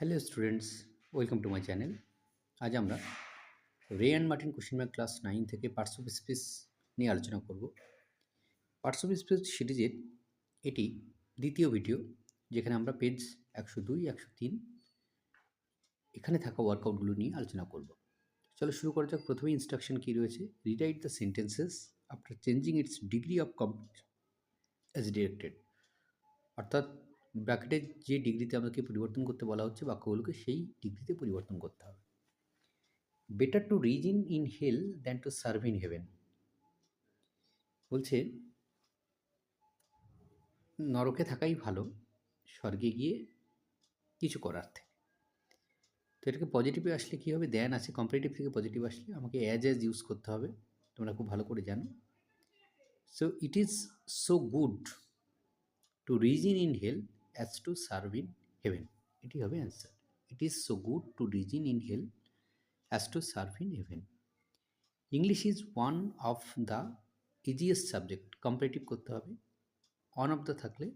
Hello students welcome to my channel আজ আমরা Ray and Martin question bank class nine থেকে parts of space নিয়ে আলোচনা করব। পার্টস অফ স্পেস সিরিজের এটি দ্বিতীয় ভিডিও যেখানে আমরা পেজ একশো দুই, একশো তিন এখানে থাকা ওয়ার্কআউটগুলো নিয়ে আলোচনা করব। চলো শুরু করা যাক। প্রথমে ইনস্ট্রাকশন কী রয়েছে? Rewrite the sentences after changing its degree of complete as directed অর্থাৎ ব্র্যাকেটের যে ডিগ্রিতে আমাকে পরিবর্তন করতে বলা হচ্ছে বাক্যগুলোকে, সেই ডিগ্রিতে পরিবর্তন করতে হবে। Better to reign in hell than to serve in heaven বলছে, নরকে থাকাই ভালো, স্বর্গে গিয়ে কিছু করার থেকে। তো এটাকে পজিটিভে আসলে কী হবে? দেন আছে কম্পারেটিভ থেকে পজিটিভ আসলে আমাকে অ্যাজ অ্যাজ ইউজ করতে হবে, তোমরা খুব ভালো করে জানো। So it is so good to reign in hell as to serve in heaven এটি হবে answer it is so good to reign in hell as to serve in heaven English is one of the easiest subject comparative করতে হবে। One of the থাকলে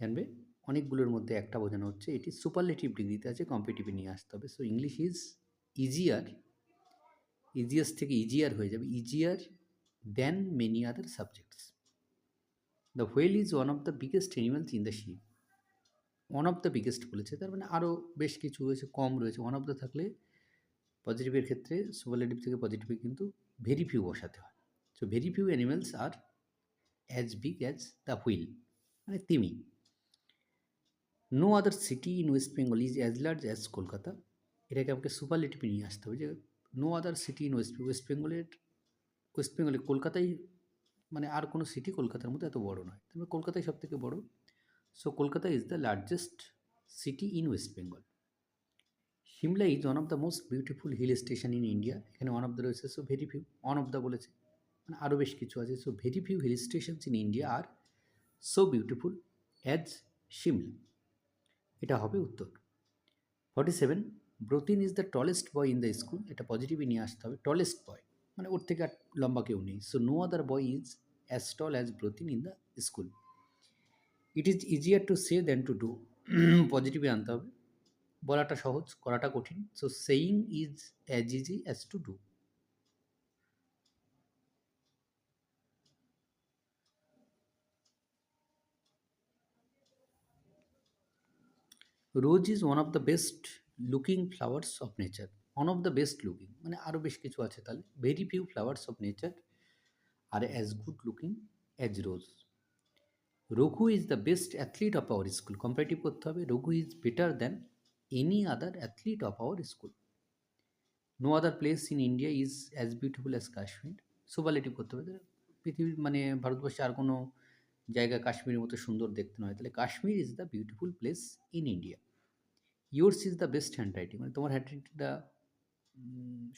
জানবে অনেকগুলোর মধ্যে একটা বোঝানো হচ্ছে। এটি সুপারলেটিভ ডিগ্রিতে আছে কম্পিটিভে নিয়ে আসতে হবে। So English is easier easiest থেকে ইজিয়ার হয়ে যাবে। Easier than many other subjects the whale is one of the biggest animals in the ship one of the biggest বলেছে। তার মানে আরও বেশ কিছু রয়েছে কম রয়েছে। ওয়ান অফ দ্য থাকলে পজিটিভের ক্ষেত্রে সুপারলেটিভ থেকে পজিটিভে কিন্তু ভেরি ফিউ বসাতে হয়। So very few animals are as big as the whale মানে তিমি। No other city in West Bengal is as large as Kolkata এটাকে আমাকে সুপারলেটিভে নিয়ে আসতে হবে যে no other city in West West বেঙ্গলের ওয়েস্ট বেঙ্গলে কলকাতায় মানে আর কোনো সিটি কলকাতার মতো এত বড় নয়। তবে কলকাতায় সব থেকে বড়। So Kolkata is the largest city in West Bengal Shimla is one of the most beautiful hill station in India এখানে ওয়ান অফ দ্য রয়েছে so very few one of the বলেছে। মানে আরও বেশ কিছু আছে। So very few hill stations in India are so beautiful as Shimla এটা হবে উত্তর। Forty seven Bratin is the tallest boy in the school এটা পজিটিভই নিয়ে আসতে হবে। টলেস্ট বয় মানে ওর থেকে আর লম্বা কেউ নেই। So no other boy is as tall as Bratin in the school it is easier to say than to do পজিটিভে আনতে হবে। বলাটা সহজ, করাটা কঠিন। So saying is as easy as to do rose is one of the best looking flowers of nature one of the best looking মানে আরও বেশ কিছু আছে তাহলে। Very few flowers of nature are as good looking as rose Raghu is the best athlete of our school comparative করতে হবে। Raghu is better than any other athlete of our school no other place in India is as beautiful as Kashmir superlative করতে হবে। পৃথিবীর মানে ভারতবর্ষে আর কোনো জায়গা কাশ্মীরের মতো সুন্দর দেখতে নয়। তাহলে Kashmir is the beautiful place in India yours is the best handwriting মানে তোমার হ্যান্ড রাইটিংটা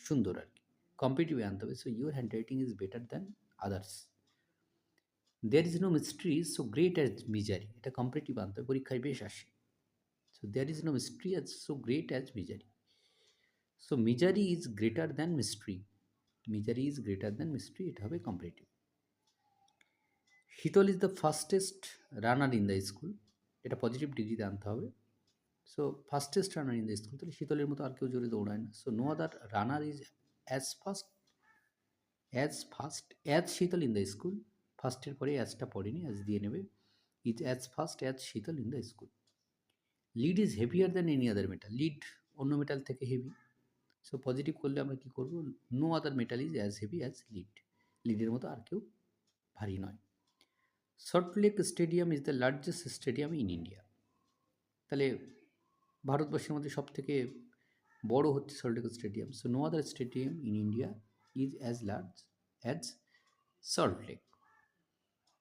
সুন্দর আর কি। কম্পিটিভে আনতে হবে। So your handwriting is better than others there is no mystery so great as misery এটা কম্পিটিভ আনতে পরীক্ষায় বেশ আসে। So there is no mystery as so great as misery so misery is greater than mystery misery is greater than mystery এটা হবে comparative Shital is the fastest runner in the school এটা positive ডিগ্রিতে আনতে হবে। So fastest runner in the school তাহলে শীতলের মতো আর কেউ জোরে দৌড়ায় না। So no other runner is as fast as fast as Shital in the school ফার্স্টের পরে অ্যাজটা পড়েনি অ্যাজ দিয়ে নেবে। Is as fast as Shital in the school lead is heavier than any other metal lead অন্য metal থেকে heavy so positive করলে আমরা কী করব? No other metal is as heavy as lead লিডের মতো আর কেউ ভারী নয়। Salt Lake stadium is the largest stadium in India তাহলে ভারতবর্ষের মধ্যে সব থেকে বড় হচ্ছে Salt Lake stadium so no other stadium in India is as large as Salt Lake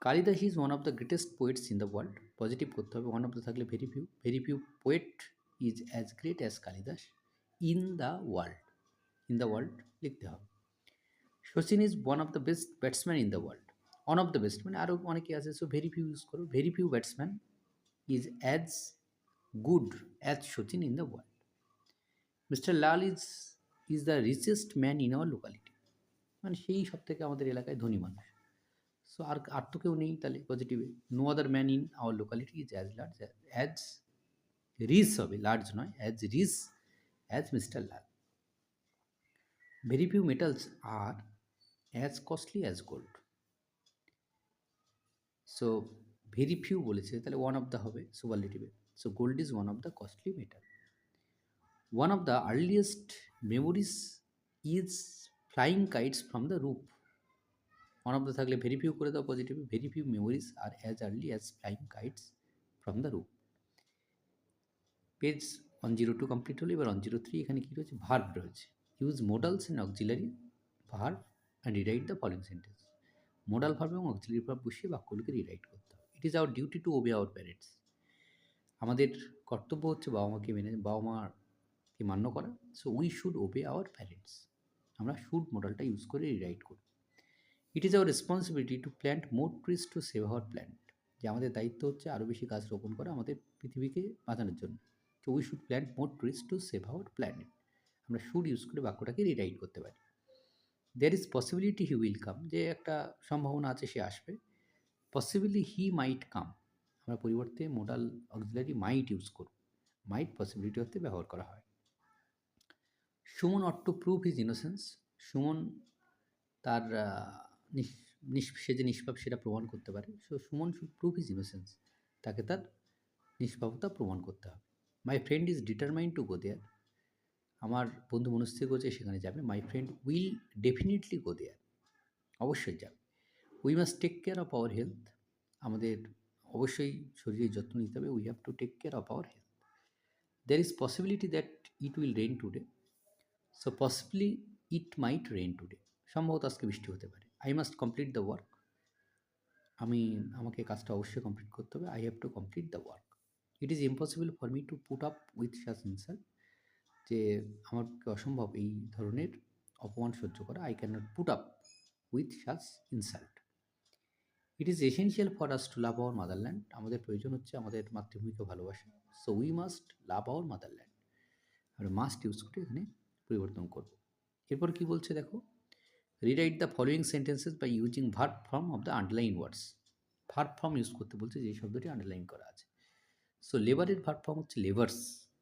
Kalidas is one of the greatest poets in the world positive করতে হবে one of the থাকলে very few very few poet is as great as Kalidas in the world in the world লিখতে হবে। Sachin is one of the best batsman in the world one of the best মানে আরও অনেকে আছে so very few use করো। Very few batsman is as good as Sachin in the world mister Lal is is the richest man in our locality মানে সেই সব থেকে আমাদের এলাকায় ধনী মানুষ। সো আর আর তো কেউ নেই তাহলে পজিটিভে no other man in our locality is as large as rich হবে লার্জ নয় as rich as mister Lal very few metals are as costly as gold so very few বলেছে, তাহলে ওয়ান অফ দ্য হবে সুপারলেটিভে so gold is one of the costly metal one of the earliest memories is flying kites from the roof the থাকলে very few করে দাও পজিটিভে very few memories are as early as flying kites from the roof page one zero two complete হলো, এবার one zero three এখানে কী রয়েছে? Verb রয়েছে। Use modals and auxiliary verb and rewrite the following sentence modal verb এবং auxiliary verb বসিয়ে বাক্যগুলোকে rewrite করতে হবে। It is our duty to obey our parents আমাদের কর্তব্য হচ্ছে বাবা মাকে মেনে, বাবা মাকে মান্য করা। So we should obey our parents আমরা শুড মডেলটা ইউজ করে রিরাইট করি it is our responsibility to plant more trees to save our plant যে আমাদের দায়িত্ব হচ্ছে আরও বেশি গাছ রোপণ করা আমাদের পৃথিবীকে বাঁচানোর জন্য। তো we should plant more trees to save our planet আমরা শুড ইউজ করে বাক্যটাকে রিরাইট করতে পারি। There is possibility he will come যে একটা সম্ভাবনা আছে সে আসবে। পসিবিলি হি মাইট কাম আমরা পরিবর্তে মোডাল অক্সিলারি মাইট ইউজ করব। মাইট পসিবিলিটি হতে ব্যবহার করা হয়। Suman ought to prove his innocence Suman তার সে যে নিষ্পাপ সেটা প্রমাণ করতে পারে। So Suman should prove his innocence তাকে তার নিষ্পাপতা প্রমাণ করতে হবে। My friend is determined to go there আমার বন্ধু মনস্থির করছে সেখানে যাবে। My friend will definitely go there অবশ্যই যাবে। We must take care of our health আমাদের অবশ্যই শরীরের যত্ন নিতে হবে। We have to take care of our health there is possibility that it will rain today so possibly it might rain today সম্ভবত আজকে বৃষ্টি হতে পারে। I must complete the work আমি, আমাকে কাজটা অবশ্যই কমপ্লিট করতে হবে। I have to complete the work it is impossible for me to put up with such insult যে আমার পক্ষে অসম্ভব এই ধরনের অপমান সহ্য করা। I can not put up with such insult it is essential for us to love our motherland আমাদের প্রয়োজন হচ্ছে আমাদের মাতৃভূমিকে ভালোবাসা। So we must love our motherland আমরা মাস্ট ইউজ করে এখানে পরিবর্তন করব। এরপর কি বলছে দেখো? Rewrite the following sentences by using verb form of the underline words verb form use করতে বলছে যে শব্দটি আন্ডারলাইন করা আছে। সো লেবারের ভার্ব ফর্ম হচ্ছে labours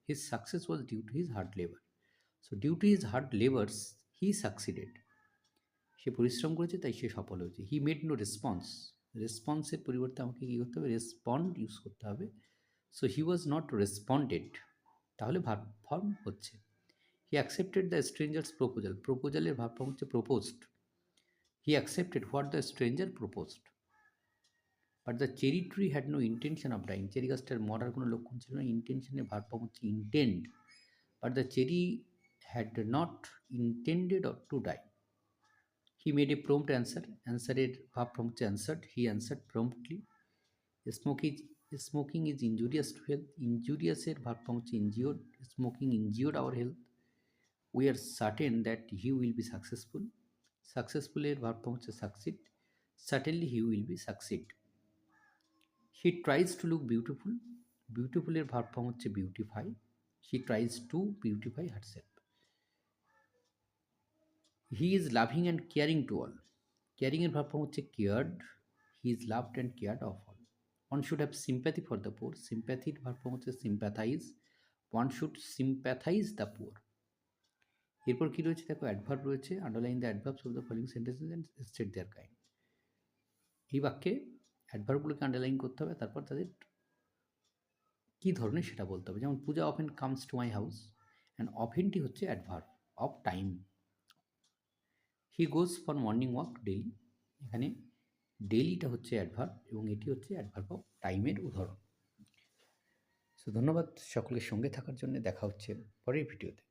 his success was due to his hard labour so due to his hard labours he succeeded সে পরিশ্রম করেছে, তাই সে সফল হয়েছে। হি মেড নো রেসপন্স রেসপন্সের পরিবর্তে আমাকে কী করতে হবে? রেসপন্ড ইউজ করতে হবে। So he was not responded তাহলে ভার্ব ফর্ম হচ্ছে। He accepted the stranger's proposal প্রপোজালের verb form হচ্ছে proposed he accepted what the stranger proposed but the cherry tree had no intention of dying cherry গাছটার মরার কোনো লক্ষণ ছিল না। ইন্টেনশনের verb form হচ্ছে intend but the cherry had not intended to die he made a prompt answer অ্যান্সারের verb form হচ্ছে answered he answered promptly smoking smoking is injurious to health ইঞ্জুরিয়াসের verb form হচ্ছে injured smoking injured our health we are certain that he will be successful সাকসেসফুলের ভাব হচ্ছে succeed certainly he will be succeed he tries to look beautiful বিউটিফুলের ভাব হচ্ছে beautify he tries to beautify herself he is loving and caring to all কেয়ারিংয়ের ভাব হচ্ছে cared he is loved and cared of all one should have sympathy for the poor সিম্প্যাথির ভাব হচ্ছে sympathize one should sympathize the poor এরপর কী রয়েছে? দেখো adverb রয়েছে underline the adverbs of the following sentences and state their kind এই বাক্যে অ্যাডভার্বগুলোকে underline করতে হবে, তারপর তাদের কী ধরনের সেটা বলতে হবে? যেমন, Puja often comes to my house and অফেনটি হচ্ছে adverb of time he goes for morning walk daily এখানে ডেলিটা হচ্ছে অ্যাডভার্ব এবং এটি হচ্ছে অ্যাডভার্ব অফ টাইমের উদাহরণ। সো ধন্যবাদ সকলের সঙ্গে থাকার জন্য। দেখা হচ্ছে পরের ভিডিওতে।